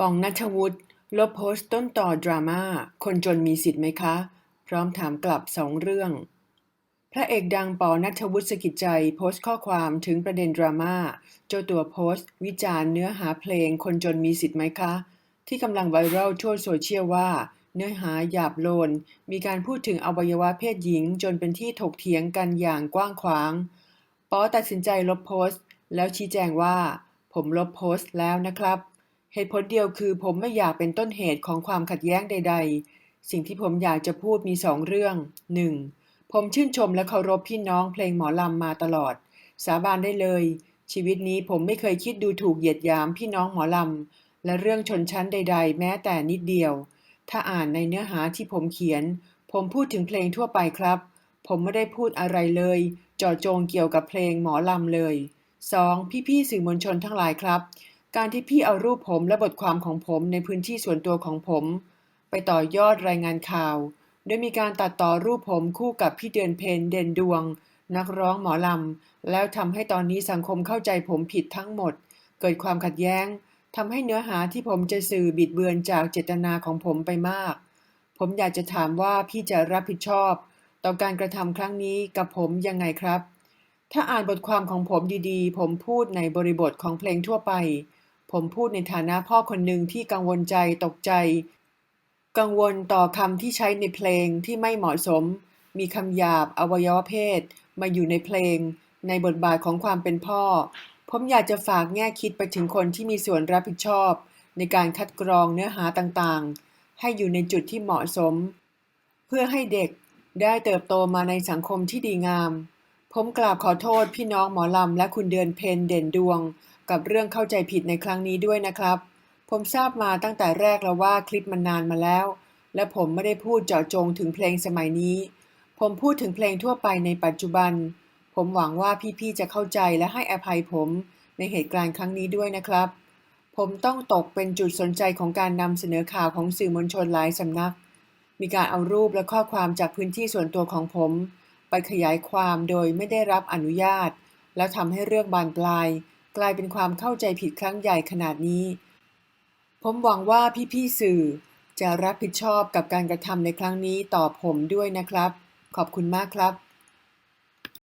ปองนัทวุฒิ ลบโพสต์ต้นต่อดราม่า คนจนมีสิทธิ์ไหมคะ พร้อมถามกลับสองเรื่อง พระเอกดังปอนัทวุฒิสกิจใจ โพสต์ข้อความถึงประเด็นดราม่า เจ้าตัวโพสต์ วิจารณ์เนื้อหาเพลงคนจนมีสิทธิ์ไหมคะ ที่กำลังไวรัลทั่วโซเชียลว่า เนื้อหาหยาบโลน มีการพูดถึงอวัยวะเพศหญิง จนเป็นที่ถกเถียงกันอย่างกว้างขวาง ปอตัดสินใจลบโพสต์ แล้วชี้แจงว่า ผมลบโพสต์แล้วนะครับ เหตุผลเดียวคือผมไม่อยากเป็นต้นเหตุของความขัดแย้งใด ๆ สิ่งที่ผมอยากจะพูดมีสองเรื่อง 1. ผมชื่นชมและเคารพพี่น้องเพลงหมอลำมาตลอด สาบานได้เลย ชีวิตนี้ผมไม่เคยคิดดูถูกเหยียดหยามพี่น้องหมอลำและเรื่องชนชั้นใด ๆ แม้แต่นิดเดียว ถ้าอ่านในเนื้อหาที่ผมเขียน ผมพูดถึงเพลงทั่วไปครับ ผมไม่ได้พูดอะไรเลยจาะจงเกี่ยวกับเพลงหมอลำเลย 2. พี่ๆสื่อมวลชนทั้งหลายครับ การที่พี่เอารูปผมและบทความของผมในพื้นที่ส่วนตัวของผม ไปต่อยอดรายงานข่าว โดยมีการตัดต่อรูปผมคู่กับพี่เดือนเพนเด่นดวง นักร้องหมอลำ แล้วทำให้ตอนนี้สังคมเข้าใจผมผิดทั้งหมด เกิดความขัดแย้งทำให้เนื้อหาที่ผมจะสื่อบิดเบือนจากเจตนาของผมไปมาก ผมอยากจะถามว่าพี่จะรับผิดชอบ ต่อการกระทำครั้งนี้กับผมยังไงครับ ถ้าอ่านบทความของผมดีๆ ผมพูดในบริบทของเพลงทั่วไป ผมพูดในฐานะพ่อคนหนึ่งที่กังวลใจตกใจ กังวลต่อคำที่ใช้ในเพลงที่ไม่เหมาะสม มีคำหยาบอวัยวะเพศ มาอยู่ในเพลง ในบทบาทของความเป็นพ่อ ผมอยากจะฝากแง่คิดไปถึงคนที่มีส่วนรับผิดชอบ ในการคัดกรองเนื้อหาต่างๆ ให้อยู่ในจุดที่เหมาะสม เพื่อให้เด็กได้เติบโตมาในสังคมที่ดีงาม ผมกราบขอโทษพี่น้องหมอลำและคุณเดือนเพนเด่นดวง กับเรื่องเข้าใจผิดในครั้งนี้ด้วยนะครับ ผมทราบมาตั้งแต่แรกแล้วว่าคลิปมันนานมาแล้ว และผมไม่ได้พูดเจาะจงถึงเพลงสมัยนี้ ผมพูดถึงเพลงทั่วไปในปัจจุบัน ผมหวังว่าพี่ๆจะเข้าใจและให้อภัยผมในเหตุการณ์ครั้งนี้ด้วยนะครับ ผมต้องตกเป็นจุดสนใจของการนำเสนอข่าวของสื่อมวลชนหลายสำนัก มีการเอารูปและข้อความจากพื้นที่ส่วนตัวของผม ไปขยายความโดยไม่ได้รับอนุญาต แล้วทำให้เรื่องบานปลาย กลายเป็นความเข้าใจผิดครั้งใหญ่ขนาดนี้ ผมหวังว่าพี่ๆสื่อจะรับผิดชอบกับการกระทำในครั้งนี้ต่อผมด้วยนะครับ ขอบคุณมากครับ